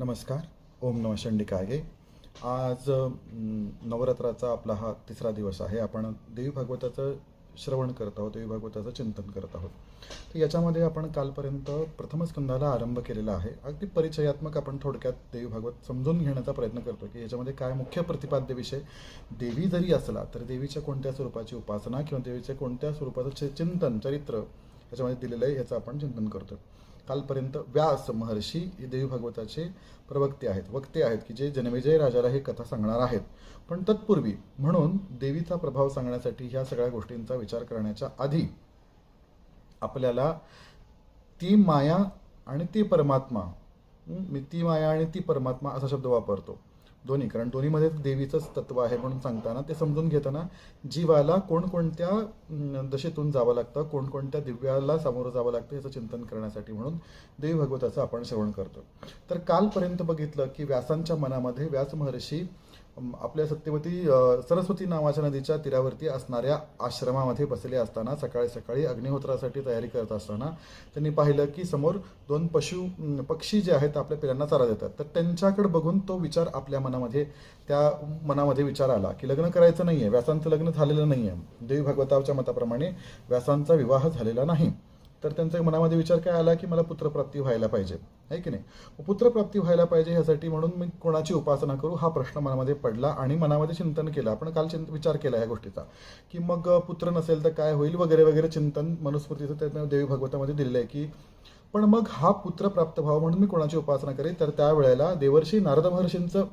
नमस्कार ओम नम शंडिकागे आज नवरात्राचा आपला हा तिसरा दिवस आहे. आपण देवी भागवताचं श्रवण करत आहोत देवी भागवताचं चिंतन करत आहोत. तर याच्यामध्ये आपण कालपर्यंत प्रथम स्कंदाला आरंभ केलेला आहे. अगदी परिचयात्मक आपण थोडक्यात देवी भागवत समजून घेण्याचा प्रयत्न करतो की याच्यामध्ये काय मुख्य प्रतिपाद्य विषय? देवी जरी असला तर देवीच्या कोणत्या स्वरूपाची उपासना किंवा देवीच्या कोणत्या स्वरूपाचं चिंतन चरित्र याच्यामध्ये दिलेलं आहे याचं आपण चिंतन करतो कालपर्यंत व्यास महर्षी हे देवी भागवताचे प्रवक्ते आहेत वक्ते आहेत की जे जनमेजय राजाला ही कथा सांगणार आहेत. पण तत्पूर्वी म्हणून देवीचा प्रभाव सांगण्यासाठी ह्या सगळ्या गोष्टींचा विचार करण्याच्या आधी आपल्याला ती माया आणि ती परमात्मा मी ती माया आणि ती परमात्मा असा शब्द वापरतो. दोन्ही कारण दोन्हीमध्ये देवीचंच तत्व आहे म्हणून सांगताना ते समजून घेताना जीवाला कोणकोणत्या दशेतून जावं लागतं कोणकोणत्या दिव्याला सामोरं जावं लागतं याचं चिंतन करण्यासाठी म्हणून देवी भागवताचं आपण श्रवण करतो. तर कालपर्यंत बघितलं की व्यासांच्या मनामध्ये व्यास महर्षी आपल्या सत्यवती सरस्वती नावाच्या नदीच्या तीरावरती असणाऱ्या आश्रमामध्ये बसले असताना सकाळी सकाळी अग्निहोत्रासाठी तयारी करत असताना त्यांनी पाहिलं की समोर दोन पशु पक्षी जे आहेत आपल्या पिलांना चारा देतात. तर त्यांच्याकडे बघून तो विचार आपल्या मनामध्ये त्या मनामध्ये विचार आला की लग्न करायचं नाही आहे व्यासांचं लग्न झालेलं नाहीये. देवी भागवताच्या मताप्रमाणे व्यासांचा विवाह झालेला नाही. तर त्यांचा मनामध्ये विचार काय आला की मला पुत्रप्राप्ती व्हायला पाहिजे. आहे की नाही? पुत्रप्राप्ती व्हायला पाहिजे ह्यासाठी म्हणून मी कोणाची उपासना करू? हा प्रश्न मनामध्ये पडला आणि मनामध्ये चिंतन केलं. आपण काल चिंत विचार केला या गोष्टीचा. की मग पुत्र नसेल तर काय होईल? वगैरे वगैरे चिंतन मनुस्मृतीचं त्यांना देवी भागवतामध्ये दिलेलं आहे की पण मग हा पुत्र प्राप्त व्हावा म्हणून मी कोणाची उपासना करेन? तर त्यावेळेला देवर्षी नारद महर्षींचं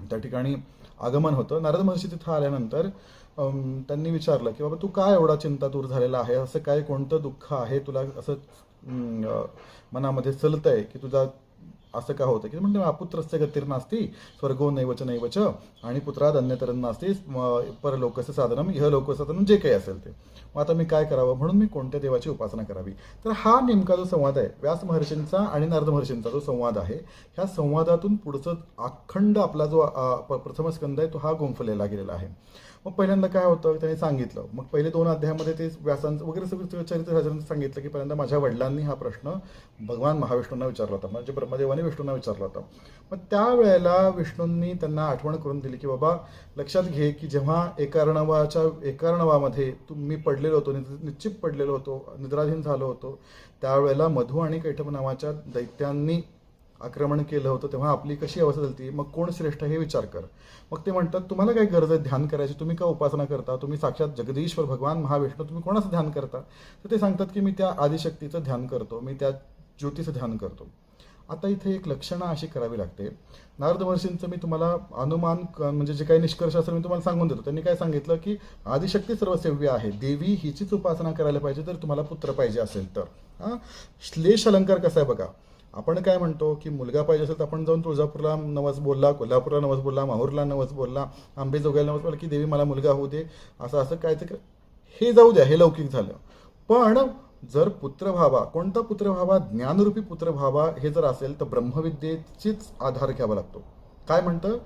त्या ठिकाणी आगमन होतं. नारद महर्षी तिथं आल्यानंतर त्यांनी विचारलं की बाबा तू काय एवढा चिंता दूर झालेला आहे? असं काय कोणतं दुःख आहे? तुला असं मनामध्ये अ, मनामध्ये चलतंय की तुझा असं का होतं? की म्हणजे अपुत्रस्य गतीर नास्ती स्वर्गो नैवच नैवच आणि पुत्राद अन्यतरन नास्ती परलोकस्य साधनम इह लोकसाधनम जे काही असेल ते. मग आता मी काय करावं? म्हणून मी कोणत्या देवाची उपासना करावी? तर हा नेमका जो संवाद आहे व्यास महर्षींचा आणि नारद महर्षींचा जो संवाद आहे ह्या संवादातून पुढचं अखंड आपला जो प- प्रथम स्कंद आहे तो हा गुंफलेला गेलेला आहे. मग पहिल्यांदा काय होतं त्यांनी सांगितलं. मग पहिले दोन अध्यायामध्ये ते व्यासांचं वगैरे सगळं चरित्र राजांनी सांगितलं की पहिल्यांदा माझ्या वडिलांनी हा प्रश्न भगवान महाविष्णूंना विचारला होता. म्हणजे ब्रह्मदेवाने विष्णूंना विचारला होता. मग त्यावेळेला विष्णूंनी त्यांना आठवण करून दिली की बाबा लक्षात घे की जेव्हा एकार्णवाच्या एकार्णवामध्ये तुम्ही पडलेलो होतो निश्चित पडलेलो होतो निद्राधीन झालो होतो त्यावेळेला मधु आणि कैठप नावाच्या दैत्यांनी आक्रमण केलं होतं तेव्हा आपली कशी अवस्था झाली मग कोण श्रेष्ठ हे विचार कर. मग ते म्हणतात तुम्हाला काय गरज आहे ध्यान करायची? तुम्ही का उपासना करता? तुम्ही साक्षात जगदीश्वर भगवान महाविष्णू तुम्ही कोणाचं ध्यान करता? तर ते सांगतात की मी त्या आदिशक्तीचं ध्यान करतो. मी त्या ज्योतीचं ध्यान करतो. आता इथे एक लक्षणं अशी करावी लागते. नारद महर्षींचं मी तुम्हाला अनुमान क- म्हणजे जे काही निष्कर्ष असेल मी तुम्हाला सांगून देतो. त्यांनी काय सांगितलं की आदिशक्ती सर्वसेव्य आहे. देवी हिचीच उपासना करायला पाहिजे तर तुम्हाला पुत्र पाहिजे असेल तर. हां? श्लेष अलंकार कसा आहे बघा. आपण काय म्हणतो की मुलगा पाहिजे असेल तर आपण जाऊन तुळजापूरला नवस बोलला कोल्हापूरला नवस बोलला माहूरला नवस बोलला आंबेजोगाईला नवस बोलला की देवी मला मुलगा होऊ दे असं असं काय तर हे जाऊ द्या हे लौकिक झालं. पण जर पुत्र व्हावा कोणता पुत्र व्हावा ज्ञानरूपी पुत्र व्हावा हे जर असेल तर ब्रह्मविद्येचीच आधार घ्यावा लागतो. काय म्हणतं?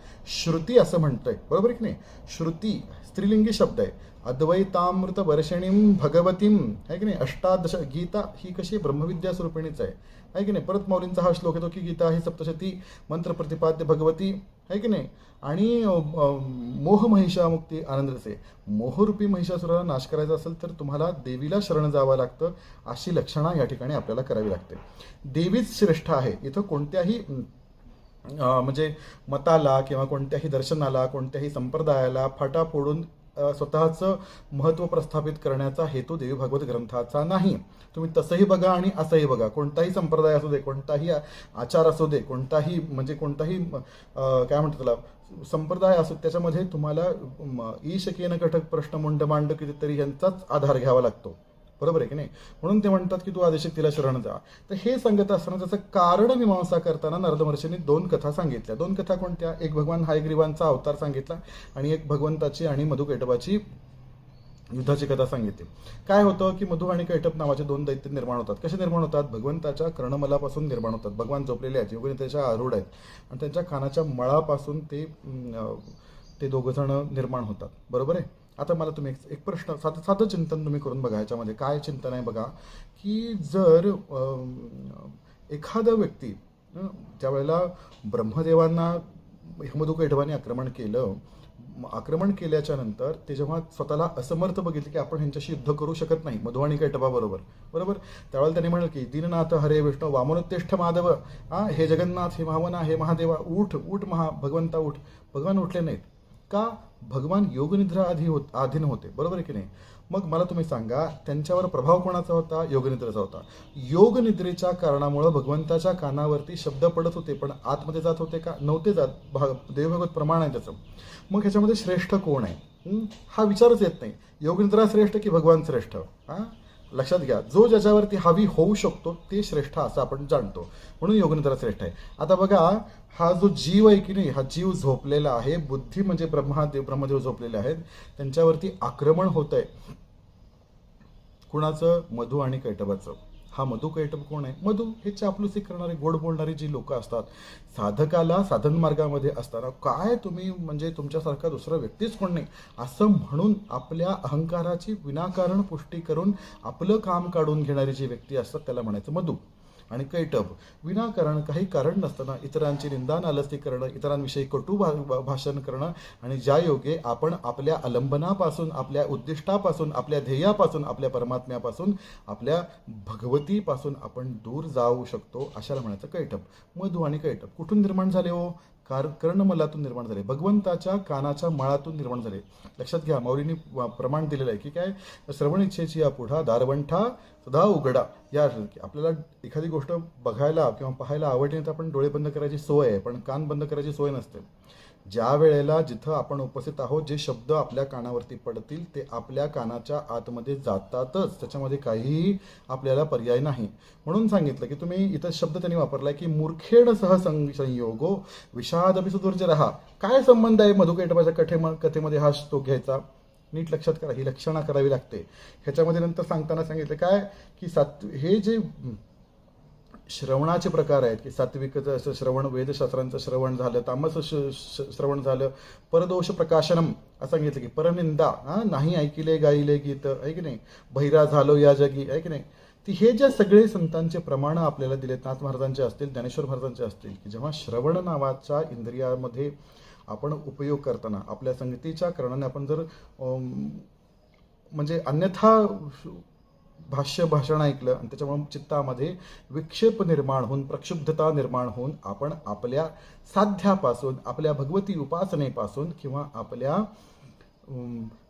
श्रुती असं म्हणतंय. बरोबर आहे की नाही? श्रुती स्त्रीलिंगी शब्द आहे. अद्वैतामृत वर्षणीम भगवतीम आहे की नाही? अष्टादश गीता ही कशी ब्रह्मविद्या स्वरूपिणीच आहे. आहे की नाही? परत मौलींचा हा श्लोक येतो की गीता ही सप्तशती मंत्र प्रतिपाद्य भगवती आहे की नाही? आणि मोह महिषामुक्ती आनंदचे मोहरूपी महिषासुराला नाश करायचा असेल तर तुम्हाला देवीला शरण जावं लागतं अशी लक्षणा या ठिकाणी आपल्याला करावी लागते. देवीच श्रेष्ठ आहे. इथं कोणत्याही म्हणजे मताला किंवा कोणत्याही दर्शनाला कोणत्याही संप्रदायाला फाटा फोडून स्वतःचं महत्त्व प्रस्थापित करण्याचा हेतू देवी भागवत ग्रंथाचा नाही. तुम्ही तसंही बघा आणि असंही बघा. कोणताही संप्रदाय असू दे कोणताही आचार असू दे कोणताही म्हणजे कोणताही काय म्हणतात त्याला संप्रदाय असो त्याच्यामध्ये तुम्हाला ईशकेन घटक प्रश्न मुंड मांड कितीतरी यांचाच आधार घ्यावा लागतो. बरोबर आहे की नाही? म्हणून ते म्हणतात की तू आदिशक्तीला शरण जा. तर हे सांगत असताना त्याचं कारण मीमांसा करताना नारद महर्षींनी दोन कथा सांगितल्या. दोन कथा कोणत्या? एक भगवान हायग्रीवांचा अवतार सांगितला आणि एक भगवंताची आणि मधुकैटबाची युद्धाची कथा सांगितली. काय होतं की मधु आणि कैटप नावाचे दोन दैत्य निर्माण होतात. कसे निर्माण होतात? भगवंताच्या कर्णमलापासून निर्माण होतात. भगवान झोपलेले आहेत. योगिनी त्याच्या आरूढ आहेत. आणि त्यांच्या कानाच्या मळापासून ते ते दोघंजणं निर्माण होतात. बरोबर आहे? आता मला तुम्ही एक- एक प्रश्न साधं साधं चिंतन तुम्ही करून बघा याच्यामध्ये. काय चिंतन आहे बघा? की जर एखादा व्यक्ती हं? त्यावेळेला ब्रह्मदेवांना हेमदू कैटभाने आक्रमण केलं आक्रमण केल्याच्यानंतर ते जेव्हा स्वतःला असमर्थ बघितले की आपण ह्यांच्याशी युद्ध करू शकत नाही मधुवाणी कैटबाबरोबर बरोबर त्यावेळेला त्यांनी म्हणाल की दीननाथ हरे विष्णू वामनोत्तेष्ठ माधव हा हे जगन्नाथ हे भावना हे महादेवा उठ उठ महा भगवंता उठ. भगवान उठले नाहीत. का? भगवान योगनिद्रा आधी होत आधीन होते. बरोबर आहे की नाही? मग मला तुम्ही सांगा त्यांच्यावर प्रभाव कोणाचा होता? योगनिद्रेचा होता. योगनिद्रेच्या कारणामुळं भगवंताच्या कानावरती शब्द पडत होते पण आतमध्ये जात होते का? नव्हते जात. भाग देवभगवत प्रमाण आहे त्याचं. मग ह्याच्यामध्ये श्रेष्ठ कोण आहे? हा विचारच येत नाही. योगनिद्रा श्रेष्ठ की भगवान श्रेष्ठ? हां? लक्षात घ्या जो ज्याच्यावरती हवी होऊ शकतो ते श्रेष्ठ असं आपण जाणतो. म्हणून योगनिद्रा श्रेष्ठ आहे. आता बघा हा जो जीव आहे की नाही हा जीव झोपलेला आहे बुद्धी म्हणजे ब्रह्मादेव ब्रह्मदेव झोपलेले आहेत त्यांच्यावरती आक्रमण होत आहे कुणाचं? मधु आणि कैटबाचं. हा मधु कैटब कोण आहे? मधु हे चापलुसी करणारे गोड बोलणारी जी लोक असतात साधकाला साधन मार्गामध्ये असताना काय तुम्ही म्हणजे तुमच्यासारखा दुसरा व्यक्तीच कोण नाही? असं म्हणून आपल्या अहंकाराची विनाकारण पुष्टी करून आपलं काम काढून घेणारी जी व्यक्ती असतात त्याला म्हणायचं मधु. आणि कैटब. विनाकारण काही कारण नसताना इतरांची निंदा नालस्ती करणं इतरांविषयी कटू भा भाषण करणं आणि ज्या योगे आपण आपल्या अलंबनापासून आपल्या उद्दिष्टापासून आपल्या ध्येयापासून आपल्या परमात्म्यापासून आपल्या भगवतीपासून आपण दूर जाऊ शकतो अशाला म्हणायचं कैटब. मधु आणि कैटब कुठून निर्माण झाले हो? कार कर्णमलातून निर्माण झाले. भगवंताच्या कानाच्या मळातून निर्माण झाले. लक्षात घ्या माऊलींनी प्रमाण दिलेलं आहे की काय? श्रवण इच्छेची या पुढा दारवंठा सदा उघडा. या की आपल्याला एखादी गोष्ट बघायला किंवा पाहायला आवडली तर आपण डोळे बंद करायची सोय आहे पण कान बंद करायची सोय नसते. ज्या वेळेला जिथं आपण उपस्थित आहोत जे शब्द आपल्या कानावरती पडतील ते आपल्या कानाच्या आतमध्ये जातातच. त्याच्यामध्ये काहीही आपल्याला पर्याय नाही. म्हणून सांगितलं की तुम्ही इथं शब्द त्यांनी वापरलाय की मूर्खेड सह संयोगो विषाद अभिसुदुर्ज रहा काय संबंध आहे मधुकेटबाच्या कथे कथेमध्ये हा श्लोक घ्यायचा? नीट लक्षात करा ही लक्षणा करावी लागते. ह्याच्यामध्ये नंतर सांगताना सांगितलं काय की सात हे जे श्रवणाचे प्रकार आहेत की सात्विकचं असं श्रवण वेदशास्त्रांचं श्रवण झालं तामस श- श्रवण झालं परदोष प्रकाशनम असं सांगितलं की परनिंदा हा नाही ऐकिले गाईले गीत आहे की नाही बहिरा झालो या जगी आहे की नाही. ती हे ज्या सगळे संतांचे प्रमाण आपल्याला दिलेत नाथ महाराजांचे असतील ज्ञानेश्वर महाराजांचे असतील की जेव्हा श्रवण नावाच्या इंद्रियामध्ये आपण उपयोग करताना आपल्या संगतीच्या कारणाने आपण जर म्हणजे अन्यथा भाष्य भाषण ऐकलं आणि त्याच्यामुळे चित्तामध्ये विक्षेप निर्माण होऊन प्रक्षुब्धता निर्माण होऊन आपण आपल्या साध्यापासून आपल्या भगवती उपासनेपासून किंवा आपल्या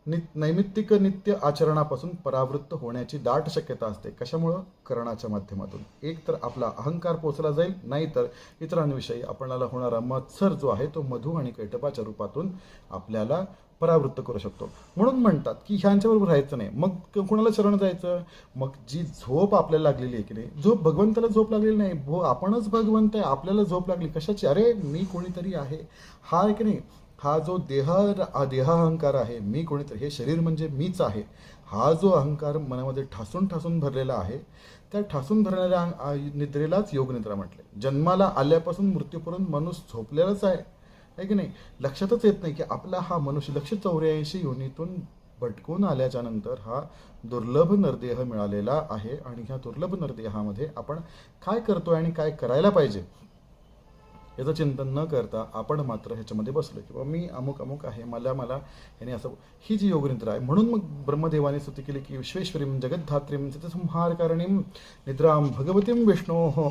नि नैमित्तिक नित्य आचरणापासून परावृत्त होण्याची दाट शक्यता असते. कशामुळं? करणाच्या माध्यमातून. एक तर आपला अहंकार पोचला जाईल नाहीतर इतरांविषयी आपणाला होणारा मत्सर जो आहे तो मधु आणि कैटपाच्या रूपातून आपल्याला परावृत्त करू शकतो. म्हणून म्हणतात की ह्यांच्याबरोबर राहायचं नाही. मग कोणाला कुणाला शरण जायचं? मग जी झोप आपल्याला लागलेली आहे की नाही? झोप भगवंताला झोप लागलेली नाही. भो आपणच भगवंत आहे. आपल्याला झोप लागली. कशाची? अरे मी कोणीतरी आहे. हा आहे की नाही? हा जो देह देहाहंकार आहे मी कोणीतरी. हे शरीर म्हणजे मीच आहे. हा जो अहंकार मनामध्ये ठासून ठासून भरलेला आहे त्या ठासून भरलेल्या निद्रेलाच योग निद्रा म्हटले. जन्माला आल्यापासून मृत्यूपर्यंत माणूस झोपलेलाच आहे. आहे की नाही? लक्षातच येत नाही की आपला हा मनुष्य लक्ष चौऱ्याऐंशी योनीतून भटकून आल्याच्यानंतर हा दुर्लभ नरदेह मिळालेला आहे आणि ह्या दुर्लभ नरदेहामध्ये आपण काय करतोय आणि काय करायला पाहिजे? याचं चिंतन न करता आपण मात्र ह्याच्यामध्ये बसलो किंवा मी अमुक अमुक आहे मला मला याने असं ही जी योगनिद्रा आहे म्हणून मग ब्रह्मदेवाने स्तुती केली की विश्वेश्वरीम जगद्धात्रीम संहारकारणीम निद्राम भगवतीम विष्णो हो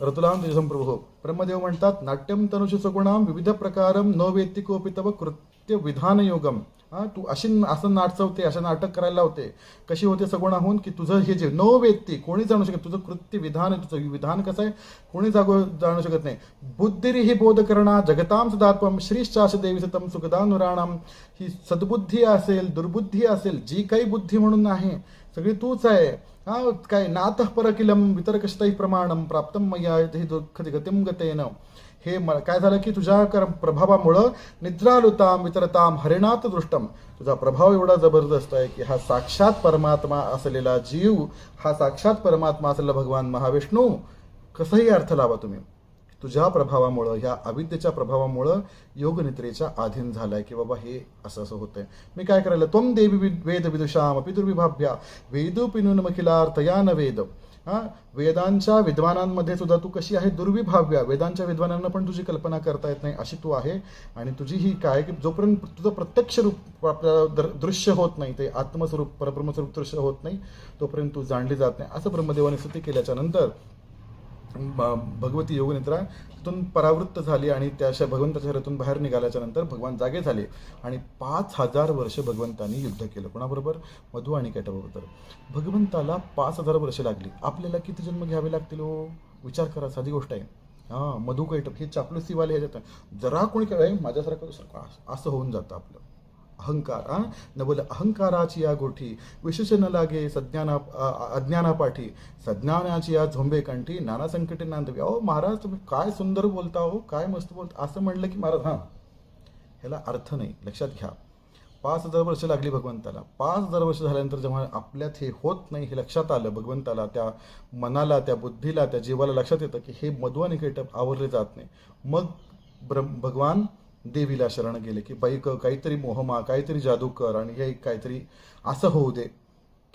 रतुलाम संप्रभो ब्रह्मदेव म्हणतात नाट्यम तनुष सगुणाम विविध प्रकारम न वेत्ती कोपी तव कृत्य विधान योगम हा तू अशी असं नाटचवते असं नाटक करायला होते कशी होते सगुणाहून की तुझं हे जे न व्यक्ती कोणी जाणू शकत तुझं कृत्य विधान आहे तुझं विधान कसं आहे कोणी जागो जाणू शकत नाही. बुद्धिरी ही बोध करणा जगताम सदात्वम श्रीश्चाश देवी सतम सुखदानुराणाम ही सद्बुद्धी असेल दुर्बुद्धी असेल जी काही बुद्धी म्हणून आहे सगळी तूच आहे. हा काय नातः परकिलम वितरकशतही प्रमाणम प्राप्तम मया हे दुःख गतिम गतेन. हे म काय झालं की तुझ्या कर प्रभावामुळं निद्रालुताम वितरताम हरिणात दृष्टम. तुझा प्रभाव एवढा जबरदस्त आहे की हा साक्षात परमात्मा असलेला जीव हा साक्षात परमात्मा असलेला भगवान महाविष्णू कसंही अर्थ लावा तुम्ही. तुझ्या प्रभावामुळं ह्या अविद्येच्या प्रभावामुळं योगनिद्रेच्या अधीन झालाय की बाबा हे असं असं होतंय. मी काय करायला त्वम देवी वि- वेद विदुषाम पितुर्विभाभ्या वेदू पिनून मखिलार्थया न वेद. हां? वेदांच्या विद्वानांमध्ये सुद्धा तू कशी आहे? दुर्विभाव्य वेदांच्या विद्वानांना पण तुझी कल्पना करता येत नाही अशी तू आहे. आणि तुझी ही काय की जोपर्यंत तुझं प्रत्यक्ष रूप आपल्याला दृश्य होत नाही ते आत्मस्वरूप परब्रह्मस्वरूप दृश्य होत नाही तोपर्यंत तू जाणली जात नाही. असं ब्रह्मदेवाने स्तुती केल्याच्यानंतर भगवती योगनिद्रा तिथून परावृत्त झाली आणि त्या अशा भगवंताच्या शरीरातून बाहेर निघाल्याच्या नंतर भगवान जागे झाले आणि पाच हजार वर्ष भगवंतांनी युद्ध केलं. कोणाबरोबर? मधु आणि कैटबरोबर. भगवंताला पाच हजार वर्ष लागली. आपल्याला किती जन्म घ्यावे लागतील हो? विचार करा साधी गोष्ट आहे. हां मधु कैटप हे चापलुसीवाले ह्याच्यात. जरा कोणी काय माझ्यासारखं असं होऊन जातं आपलं. अहंकार हा न अहंकाराची या गोठी विशेष न लागे सज्ञाना अज्ञानापाठी सज्ञानाची या झोंबे कंठी नाना संकटे नांदवी अहो महाराज तुम्ही काय सुंदर बोलता हो काय मस्त बोलता असं म्हणलं की महाराज हां ह्याला अर्थ नाही लक्षात घ्या पाच हजार वर्ष लागली भगवंताला पाच हजार वर्ष झाल्यानंतर जेव्हा आपल्यात हे होत नाही हे लक्षात आलं भगवंताला त्या मनाला त्या बुद्धीला त्या जीवाला लक्षात येतं की हे मधु आणि आवरले जात नाही मग ब्रह्म भगवान देवीला शरण गेले की बाई काहीतरी मोहमा काहीतरी जादू कर आणि हे काहीतरी असं होऊ दे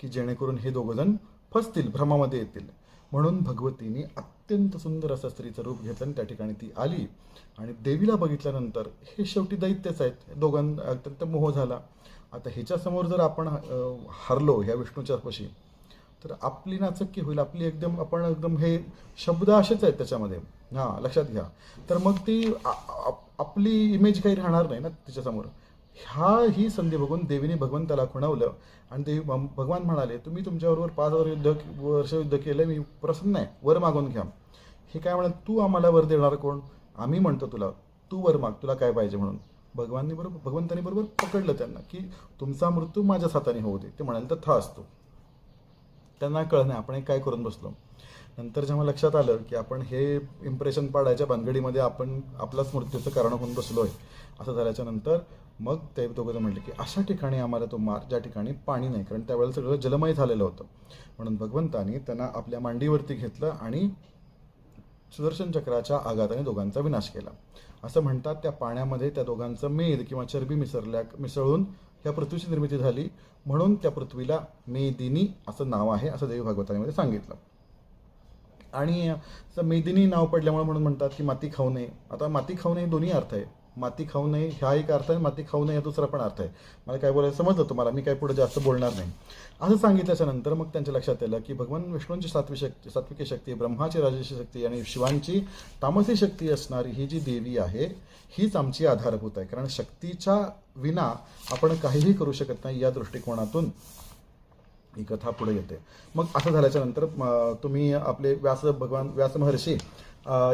की जेणेकरून हे दोघंजण फसतील भ्रमामध्ये येतील. म्हणून भगवतीने अत्यंत सुंदर असं स्त्रीचं रूप घेतलं आणि त्या ठिकाणी ती आली. आणि देवीला बघितल्यानंतर हे शेवटी दैत्यच आहेत. दोघां अत्यंत मोह झाला. आता ह्याच्यासमोर जर आपण हरलो ह्या विष्णूच्या पशी तर आपली नाचक्की होईल. आपली एकदम आपण एकदम हे शब्द असेच आहेत त्याच्यामध्ये. हां लक्षात घ्या. तर मग ती आपली इमेज काही राहणार नाही ना तिच्यासमोर. ह्या ही संधी बघून देवीने भगवंताला खुणावलं आणि देवी भगवान म्हणाले तुम्ही तुमच्याबरोबर पाच हजार युद्ध वर्ष युद्ध केलं मी प्रसन्न आहे. वर मागून घ्या. हे काय म्हणत तू आम्हाला वर देणार कोण? आम्ही म्हणतो तुला तू वर माग तुला काय पाहिजे म्हणून. भगवाननी बरोबर भगवंतानी बरोबर पकडलं त्यांना की तुमचा मृत्यू माझ्याच हाताने होऊ दे. ते म्हणाले तर था असतो. त्यांना कळणं आपण काय करून बसलो. नंतर जेव्हा लक्षात आलं की आपण हे इम्प्रेशन पाडायच्या भानगडीमध्ये आपण आपलाच मृत्यूचं कारण होऊन बसलोय असं झाल्याच्यानंतर मग ते दोघं म्हटलं की अशा ठिकाणी आम्हाला तो मार ज्या ठिकाणी पाणी नाही कारण त्यावेळेला सगळं जलमय झालेलं होतं. म्हणून भगवंतानी त्यांना आपल्या मांडीवरती घेतलं आणि सुदर्शन चक्राच्या आघाताने दोघांचा विनाश केला. असं म्हणतात त्या पाण्यामध्ये त्या दोघांचं मेद किंवा चरबी मिसरल्या मिसळून ह्या पृथ्वीची निर्मिती झाली. म्हणून त्या पृथ्वीला मेदिनी असं नाव आहे असं देवी भागवतांमध्ये सांगितलं. आणि मेदिनी नाव पडल्यामुळे म्हणून म्हणतात की माती खाऊ नये. आता माती खाऊ नये दोन्ही अर्थ आहे. माती खाऊ नये ह्या एक अर्थ आहे माती खाऊ नये हा दुसरा पण अर्थ आहे. मला काय बोलायचं समजलं तुम्हाला? मी काय पुढे जास्त बोलणार नाही. असं सांगितल्याच्या नंतर मग त्यांच्या लक्षात आलं की भगवान विष्णूंची सात्वी शक्ती सात्विकी शक्ती ब्रह्माची राजेची शक्ती आणि शिवांची तामसी शक्ती असणारी ही जी देवी आहे हीच आमची आधारभूत आहे. कारण शक्तीच्या विना आपण काहीही करू शकत नाही या दृष्टिकोनातून. ही कथा पुढे येते. मग असं झाल्याच्यानंतर तुम्ही आपले व्यास भगवान व्यास महर्षी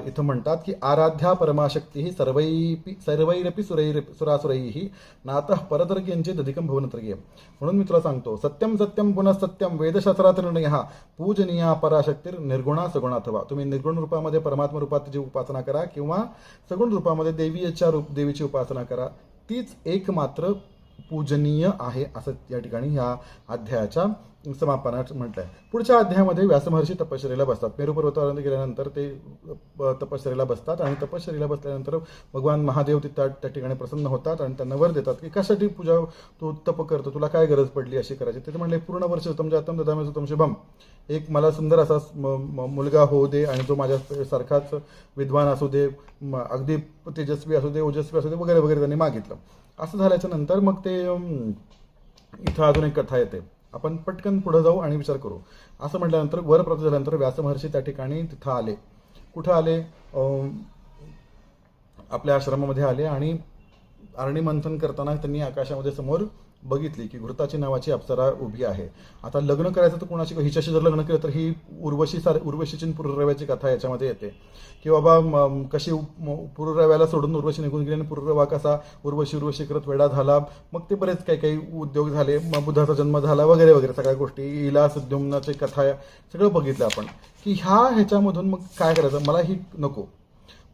इथं म्हणतात की आराध्या परमाशक्ती ही सर्वैपी सर्वैरपी सुरैर सुरासुरैही नातः परतर्क्यंचे अधिकम भवनतर्गीय म्हणून मी तुला सांगतो सत्यम सत्यम पुनः सत्यम वेदशास्त्रात निर्णय हा पूजनीया पराशक्तीर निर्गुणा सगुणा अथवा तुम्ही निर्गुण रूपामध्ये परमात्मा रूपात तिची उपासना करा किंवा सगुण रूपामध्ये देवीच्या रूप देवीची उपासना करा तीच एकमात्र पूजनीय आहे असं या ठिकाणी ह्या अध्यायाच्या समापनात म्हटलंय. पुढच्या अध्यायामध्ये व्यासमहर्षी तपश्चर्याला बसतात. मेरू पर्वतावर गेल्यानंतर ते अ, तपश्चर्याला बसतात आणि तपश्चर्याला बसल्यानंतर भगवान महादेव तिथं त्या ठिकाणी प्रसन्न होतात आणि त्यांना वर देतात की कशासाठी पूजा तू तप करतो? तुला काय गरज पडली अशी करायची? ते म्हणले पूर्ण वर्ष उत्तम आत्म ददामे तुमचे शुभम. एक मला सुंदर असा म- म- मुलगा होऊ दे आणि तो माझ्या सारखाच विद्वान असू दे अगदी तेजस्वी असू दे ओजस्वी असू दे वगैरे वगैरे त्यांनी मागितलं. असं झाल्याच्यानंतर मग ते इथं अजून एक कथा येते. आपण पटकन पुढे जाऊ आणि विचार करू. असं म्हटल्यानंतर वर प्राप्त झाल्यानंतर व्यासमहर्षी त्या ठिकाणी तिथं आले. कुठं आले? आपल्या आश्रमामध्ये आले आणि अरणी मंथन करताना त्यांनी आकाशामध्ये समोर बघितली की घृताची नावाची अप्सरा उभी आहे. आता लग्न करायचं तर कोणाशी हिच्याशी जर लग्न केलं तर ही उर्वशी सार उर्वशीची आणि पुरुरव्याची कथा याच्यामध्ये येते. की बाबा कशी म, पुरुरव्याला सोडून उर्वशी निघून गेली आणि पुरुरवा कसा उर्वशी उर्वशी करत वेडा झाला. मग ते बरेच काही काही उद्योग झाले. मग बुद्धाचा जन्म झाला वगैरे वगैरे सगळ्या गोष्टी. इलास उद्यमनाची कथा सगळं बघितलं आपण. की ह्या ह्याच्यामधून मग काय करायचं? मला ही नको.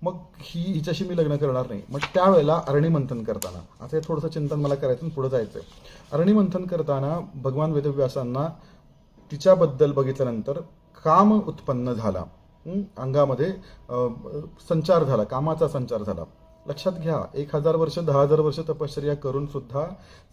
मग ही हिच्याशी मी लग्न करणार नाही. मग त्यावेळेला अरणिमंथन करताना आता हे थोडंसं चिंतन मला करायचं आणि पुढे जायचं आहे मंथन करताना भगवान वेदव्यासांना तिच्याबद्दल बघितल्यानंतर काम उत्पन्न झाला. अंगामध्ये संचार झाला कामाचा संचार झाला. लक्षात घ्या एक हजार वर्ष दहा हजार वर्ष तपश्चर्या करून सुद्धा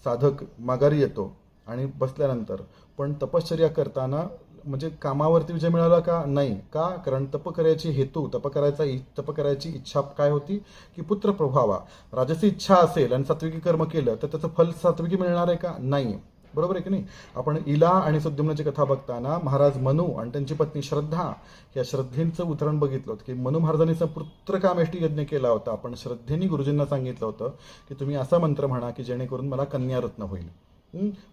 साधक माघारी येतो आणि बसल्यानंतर. पण तपश्चर्या करताना म्हणजे कामावरती विजय मिळाला का? नाही. का? कारण तप करायची हेतू तप करायचा इ- तप करायची इच्छा काय होती? की पुत्र प्रभावा. राजसी इच्छा असेल आणि सात्विकी कर्म केलं तर त्याचं फल सात्विकी मिळणार आहे का? नाही. बरोबर आहे की नाही? आपण इला आणि सुद्युम्नाची कथा बघताना महाराज मनू आणि त्यांची पत्नी श्रद्धा या श्रद्धेचं उदाहरण बघितलं होतं. की मनू महाराजांनी पुत्रकामेष्टी यज्ञ केला होता. पण श्रद्धेने गुरुजींना सांगितलं होतं की तुम्ही असा मंत्र म्हणा की जेणेकरून मला कन्यारत्न होईल.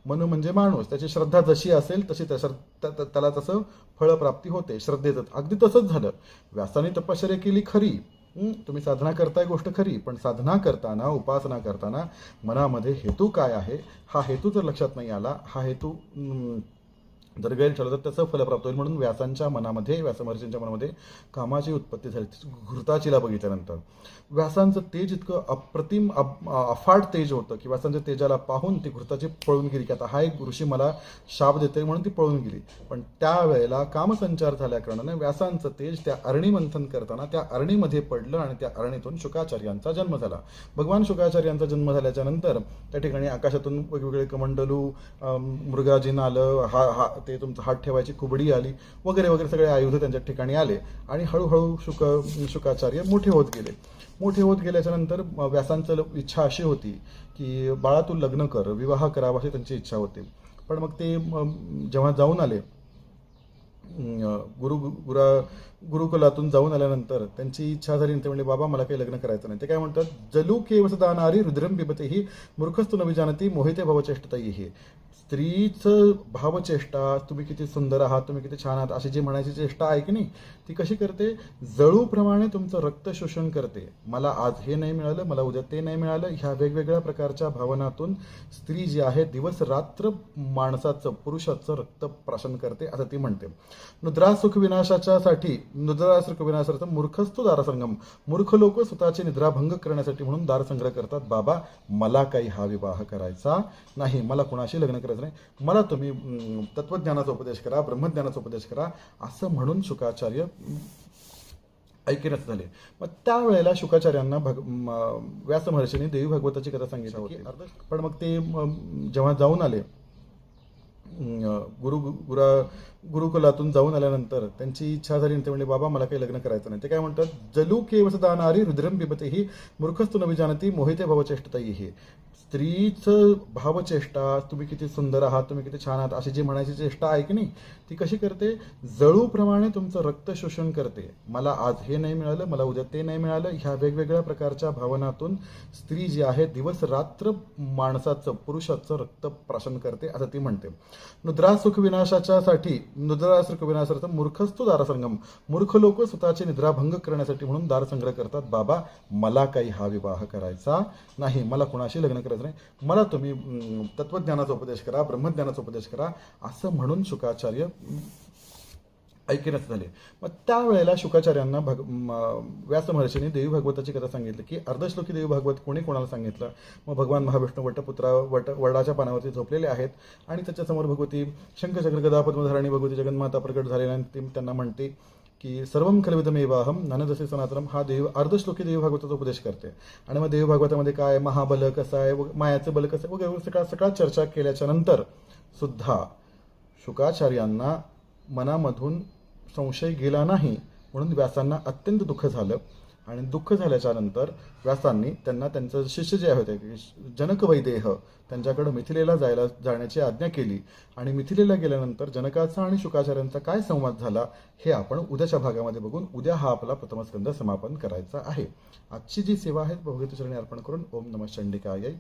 मन म्हणजे माणूस. त्याची श्रद्धा जशी असेल तशी त्या त्या- त्याला तसं फळप्राप्ती होते श्रद्धेचं. अगदी तसंच झालं. व्यासाने तपश्चर्या केली खरी. तुम्ही साधना करताय गोष्ट खरी पण साधना करताना उपासना करताना मनामध्ये हेतू काय आहे? हा हेतू जर लक्षात नाही आला हा हेतू जर गैर ठरलं तर त्याचं फल प्राप्त होईल म्हणून व्यासांच्या मनामध्ये व्यासमहर्षींच्या मनामध्ये कामाची उत्पत्ती झाली. घृताचीला बघितल्यानंतर. व्यासांचं तेज इतकं अप्रतिम अफाट तेज होतं की व्यासांच्या तेजाला पाहून ती घृताची पळून गेली की आता हा एक ऋषी मला शाप देते म्हणून ती पळून गेली. पण त्यावेळेला कामसंचार झाल्या कारणाने व्यासांचं तेज त्या अरणी मंथन करताना त्या अरणीमध्ये पडलं आणि त्या अरणीतून शुकाचार्यांचा जन्म झाला. भगवान शुकाचार्यांचा जन्म झाल्याच्यानंतर त्या ठिकाणी आकाशातून वेगवेगळे कमंडलू मृगाजीन आलं हा हा ते तुमचं हात ठेवायची कुबडी आली वगैरे वगैरे सगळे आयुध त्यांच्या ठिकाणी आले आणि हळूहळू शुक शुकाचार्य मोठे होत गेले. मोठे होत गेल्याच्यानंतर व्यासांचं इच्छा अशी होती की बाळा तू लग्न कर विवाह करावा अशी त्यांची इच्छा होती. पण मग ते जेव्हा जाऊन आले गुरु गुरा गुरुकुलातून जाऊन आल्यानंतर त्यांची इच्छा झाली ते म्हणले बाबा मला काही लग्न करायचं नाही. ते काय म्हणतात जलू केवसदानारी रुद्रम बिबते ही मूर्खस्तु नवी जानती मोहिते भवचेष्टताई ही स्त्रीचं भावचेष्टा तुम्ही किती सुंदर आहात तुम्ही किती छान आहात अशी जी म्हणायची चेष्टा आहे की नाही ती कशी करते? जळूप्रमाणे तुमचं रक्त शोषण करते. मला आज हे नाही मिळालं मला उद्या ते नाही मिळालं ह्या वेगवेगळ्या प्रकारच्या भावनातून स्त्री जी आहे दिवस रात्र माणसाचं पुरुषाचं रक्त प्राशन करते असं ती म्हणते. नुद्रा सुख विनाशाच्या साठी नुद्रा सुख दारसंगम. मूर्ख लोक स्वतःची निद्रा भंग करण्यासाठी म्हणून दारसंग्रह करतात. बाबा मला काही हा विवाह करायचा नाही. मला कुणाशी लग्न करायचं नाही. मला तुम्ही तत्वज्ञानाचा उपदेश करा ब्रह्मज्ञानाचा उपदेश करा असं म्हणून शुकाचार्य ऐकण्यात झाले मग त्यावेळेला शुकाचार्यांना भग व्यास महर्षींनी देवी भागवताची कथा सांगितली होती. पण मग ते जेव्हा जाऊन आले गुरु गुरा गुरुकुलातून जाऊन आल्यानंतर त्यांची इच्छा झाली ते म्हणले बाबा मला काही लग्न करायचं नाही. ते काय म्हणतात? जलू केवस दानारी रुद्रम पिबते ही मूर्खस्तु न विजानती मोहिते भवचेष्टताई ही स्त्रीचं भावचेष्टा तुम्ही किती सुंदर आहात तुम्ही किती छान आहात अशी जी म्हणायची चेष्टा आहे की नाही ती कशी करते? जळूप्रमाणे तुमचं रक्त शोषण करते. मला आज हे नाही मिळालं मला उद्या ते नाही मिळालं. ह्या वेगवेगळ्या प्रकारच्या भावनातून स्त्री जी आहे दिवस रात्र माणसाचं पुरुषाचं रक्त प्राशन करते असं ती म्हणते. नुद्रा सुख विनाशाच्या साठी नुद्रा सुख विनाशार्थ मूर्खस्तु दारसंगम. मूर्ख लोक स्वतःची निद्रा भंग करण्यासाठी म्हणून दारसंग्रह करतात. बाबा मला काही हा विवाह करायचा नाही. मला कुणाशी लग्न करायचं नाही मला तुम्ही तत्वज्ञानाचा उपदेश करा ब्रह्मज्ञानाचा उपदेश करा असं म्हणून शुकाचार्य अं, झाले मग त्यावेळेला शुकाचार्यांना भग व्यास महर्षीने देवी भागवताची कथा सांगितली की अर्धश्लोकी देवी भागवत कोणी कोणाला सांगितलं? मग भगवान महाविष्णू वटपुत्रा वट वडाच्या पानावरती झोपलेले आहेत आणि त्याच्यासमोर भगवती शंखचक्र गदापद्मधाराणी भगवती जगन्माता प्रकट झालेल्या आणि ती त्यांना म्हणते की सर्वम खलविदमेवाहम ननदसे सनातनम हा देव अर्धश्लोकी देवीभागवताचा उपदेश करते. आणि मग देवभागवतामध्ये काय महाबल कसं आहे व मायाचं बल कसं आहे वगैरे सकाळ सकाळ चर्चा केल्याच्यानंतर सुद्धा शुकाचार्यांना मनामधून संशय गेला नाही म्हणून व्यासांना अत्यंत दुःख झालं. आणि दुःख झाल्याच्यानंतर व्यासांनी त्यांना त्यांचं शिष्य जे होते जनक वैदेह त्यांच्याकडे मिथिलेला जायला जाण्याची आज्ञा केली. आणि मिथिलेला गेल्यानंतर जनकाचा आणि शुकाचार्यांचा काय संवाद झाला हे आपण उद्याच्या भागामध्ये बघून उद्या हा आपला प्रथमस्कंद समापन करायचा आहे. आजची जी सेवा आहे भगवती चरणी अर्पण करून ओम नम चंडिकाय.